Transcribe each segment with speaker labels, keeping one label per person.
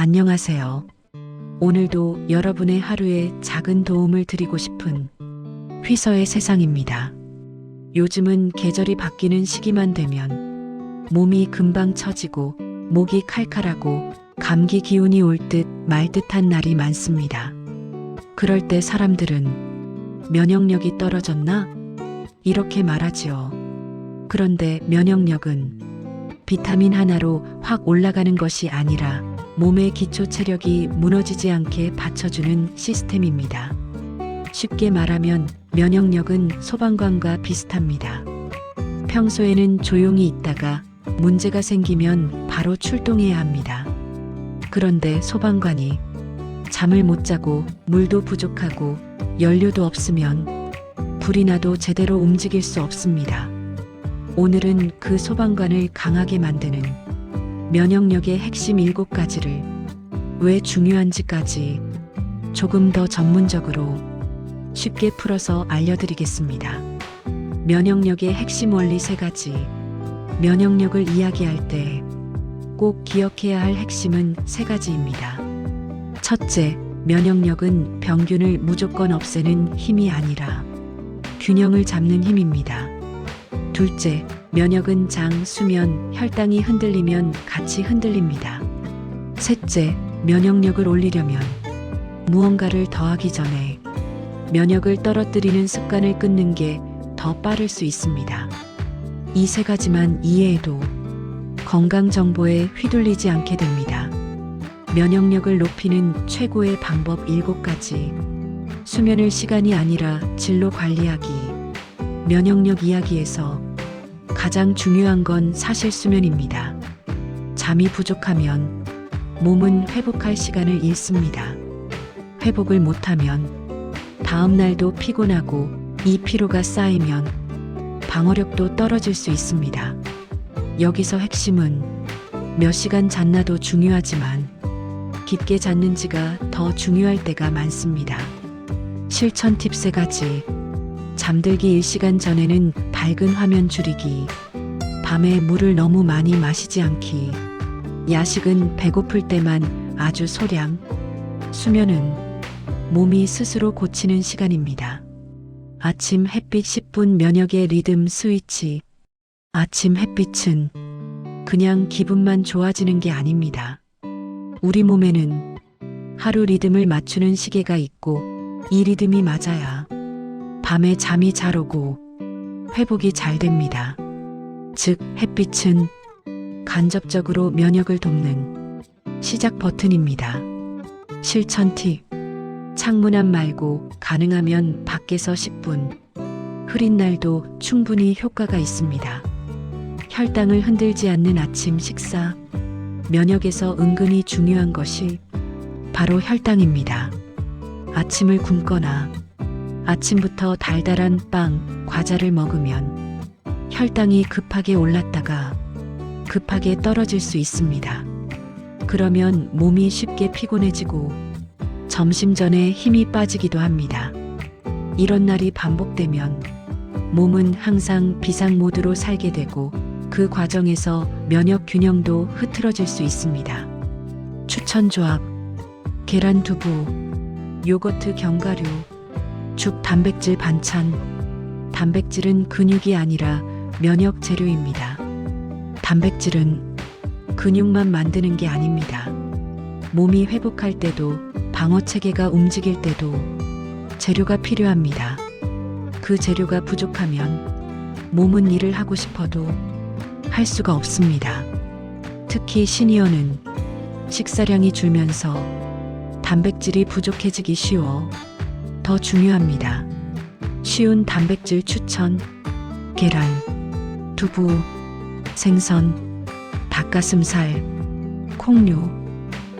Speaker 1: 안녕하세요. 오늘도 여러분의 하루에 작은 도움을 드리고 싶은 휘서의 세상입니다. 요즘은 계절이 바뀌는 시기만 되면 몸이 금방 처지고 목이 칼칼하고 감기 기운이 올 듯 말 듯한 날이 많습니다. 그럴 때 사람들은 면역력이 떨어졌나? 이렇게 말하지요. 그런데 면역력은 비타민 하나로 확 올라가는 것이 아니라 몸의 기초 체력이 무너지지 않게 받쳐주는 시스템입니다. 쉽게 말하면 면역력은 소방관과 비슷합니다. 평소에는 조용히 있다가 문제가 생기면 바로 출동해야 합니다. 그런데 소방관이 잠을 못 자고 물도 부족하고 연료도 없으면 불이 나도 제대로 움직일 수 없습니다. 오늘은 그 소방관을 강하게 만드는 면역력의 핵심 7가지를 왜 중요한지까지 조금 더 전문적으로 쉽게 풀어서 알려드리겠습니다. 면역력의 핵심 원리 3가지. 면역력을 이야기할 때 꼭 기억해야 할 핵심은 3가지입니다. 첫째, 면역력은 병균을 무조건 없애는 힘이 아니라 균형을 잡는 힘입니다. 둘째, 면역은 장, 수면, 혈당이 흔들리면 같이 흔들립니다. 셋째, 면역력을 올리려면 무언가를 더하기 전에 면역을 떨어뜨리는 습관을 끊는 게 더 빠를 수 있습니다. 이 세 가지만 이해해도 건강 정보에 휘둘리지 않게 됩니다. 면역력을 높이는 최고의 방법 7가지. 수면을 시간이 아니라 질로 관리하기. 면역력 이야기에서 가장 중요한 건 사실 수면입니다. 잠이 부족하면 몸은 회복할 시간을 잃습니다. 회복을 못하면 다음 날도 피곤하고 이 피로가 쌓이면 방어력도 떨어질 수 있습니다. 여기서 핵심은 몇 시간 잤나도 중요하지만 깊게 잤는지가 더 중요할 때가 많습니다. 실천 팁 세 가지. 잠들기 1시간 전에는 밝은 화면 줄이기. 밤에 물을 너무 많이 마시지 않기. 야식은 배고플 때만 아주 소량. 수면은 몸이 스스로 고치는 시간입니다. 아침 햇빛 10분 면역의 리듬 스위치. 아침 햇빛은 그냥 기분만 좋아지는 게 아닙니다. 우리 몸에는 하루 리듬을 맞추는 시계가 있고 이 리듬이 맞아야 밤에 잠이 잘 오고 회복이 잘 됩니다. 즉, 햇빛은 간접적으로 면역을 돕는 시작 버튼입니다. 실천 팁. 창문 앞 말고 가능하면 밖에서 10분. 흐린 날도 충분히 효과가 있습니다. 혈당을 흔들지 않는 아침 식사. 면역에서 은근히 중요한 것이 바로 혈당입니다. 아침을 굶거나 아침부터 달달한 빵, 과자를 먹으면 혈당이 급하게 올랐다가 급하게 떨어질 수 있습니다. 그러면 몸이 쉽게 피곤해지고 점심 전에 힘이 빠지기도 합니다. 이런 날이 반복되면 몸은 항상 비상 모드로 살게 되고 그 과정에서 면역 균형도 흐트러질 수 있습니다. 추천 조합 계란 두부 요거트 견과류 죽 단백질 반찬 단백질은 근육이 아니라 면역 재료입니다. 단백질은 근육만 만드는 게 아닙니다. 몸이 회복할 때도 방어 체계가 움직일 때도 재료가 필요합니다. 그 재료가 부족하면 몸은 일을 하고 싶어도 할 수가 없습니다. 특히 시니어는 식사량이 줄면서 단백질이 부족해지기 쉬워 더 중요합니다. 쉬운 단백질 추천 계란, 두부, 생선, 닭가슴살, 콩류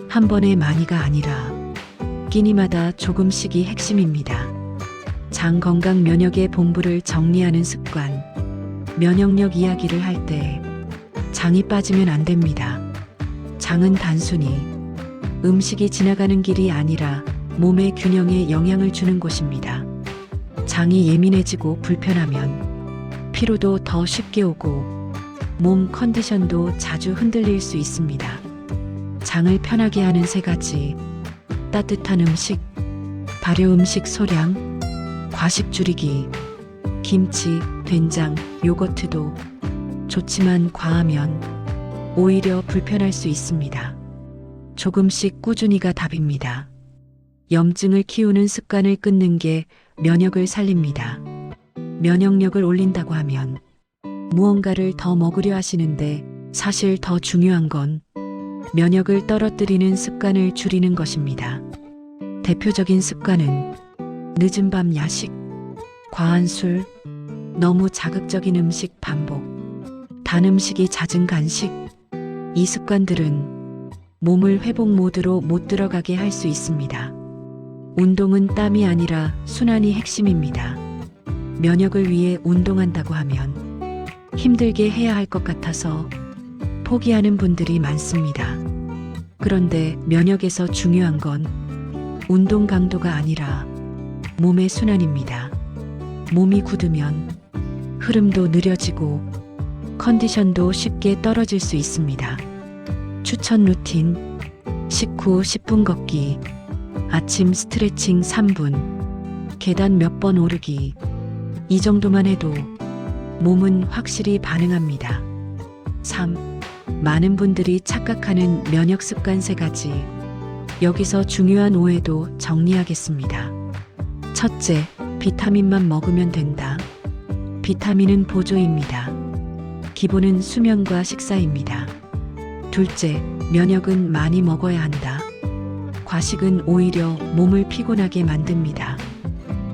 Speaker 1: 한 번에 많이가 아니라 끼니마다 조금씩이 핵심입니다. 장 건강 면역의 본부를 정리하는 습관. 면역력 이야기를 할 때 장이 빠지면 안 됩니다. 장은 단순히 음식이 지나가는 길이 아니라 몸의 균형에 영향을 주는 곳입니다. 장이 예민해지고 불편하면 피로도 더 쉽게 오고 몸 컨디션도 자주 흔들릴 수 있습니다. 장을 편하게 하는 세 가지. 따뜻한 음식, 발효 음식 소량, 과식 줄이기, 김치, 된장, 요거트도 좋지만 과하면 오히려 불편할 수 있습니다. 조금씩 꾸준히가 답입니다. 염증을 키우는 습관을 끊는 게 면역을 살립니다. 면역력을 올린다고 하면 무언가를 더 먹으려 하시는데 사실 더 중요한 건 면역을 떨어뜨리는 습관을 줄이는 것입니다. 대표적인 습관은 늦은 밤 야식, 과한 술, 너무 자극적인 음식 반복, 단 음식이 잦은 간식. 이 습관들은 몸을 회복 모드로 못 들어가게 할 수 있습니다. 운동은 땀이 아니라 순환이 핵심입니다. 면역을 위해 운동한다고 하면 힘들게 해야 할 것 같아서 포기하는 분들이 많습니다. 그런데 면역에서 중요한 건 운동 강도가 아니라 몸의 순환입니다. 몸이 굳으면 흐름도 느려지고 컨디션도 쉽게 떨어질 수 있습니다. 추천 루틴 식후 10분 걷기 아침 스트레칭 3분 계단 몇 번 오르기 이 정도만 해도 몸은 확실히 반응합니다. 3. 많은 분들이 착각하는 면역 습관 세 가지. 여기서 중요한 오해도 정리하겠습니다. 첫째, 비타민만 먹으면 된다. 비타민은 보조입니다. 기본은 수면과 식사입니다. 둘째, 면역은 많이 먹어야 한다. 과식은 오히려 몸을 피곤하게 만듭니다.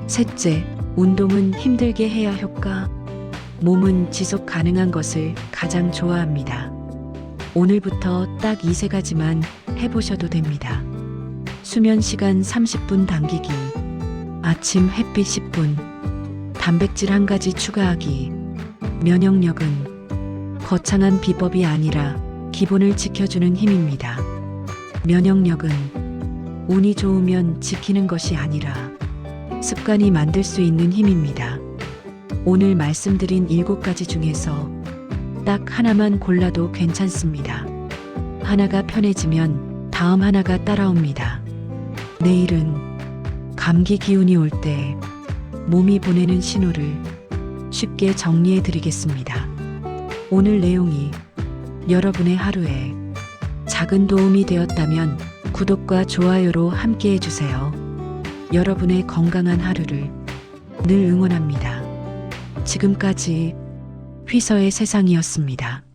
Speaker 1: 셋째, 운동은 힘들게 해야 효과. 몸은 지속 가능한 것을 가장 좋아합니다. 오늘부터 딱이세 가지만 해보셔도 됩니다. 수면 시간 30분 당기기, 아침 햇빛 10분, 단백질 한 가지 추가하기, 면역력은 거창한 비법이 아니라 기본을 지켜주는 힘입니다. 면역력은 운이 좋으면 지키는 것이 아니라 습관이 만들 수 있는 힘입니다. 오늘 말씀드린 일곱 가지 중에서 딱 하나만 골라도 괜찮습니다. 하나가 편해지면 다음 하나가 따라옵니다. 내일은 감기 기운이 올 때 몸이 보내는 신호를 쉽게 정리해 드리겠습니다. 오늘 내용이 여러분의 하루에 작은 도움이 되었다면 구독과 좋아요로 함께 해주세요. 여러분의 건강한 하루를 늘 응원합니다. 지금까지 휘서의 세상이었습니다.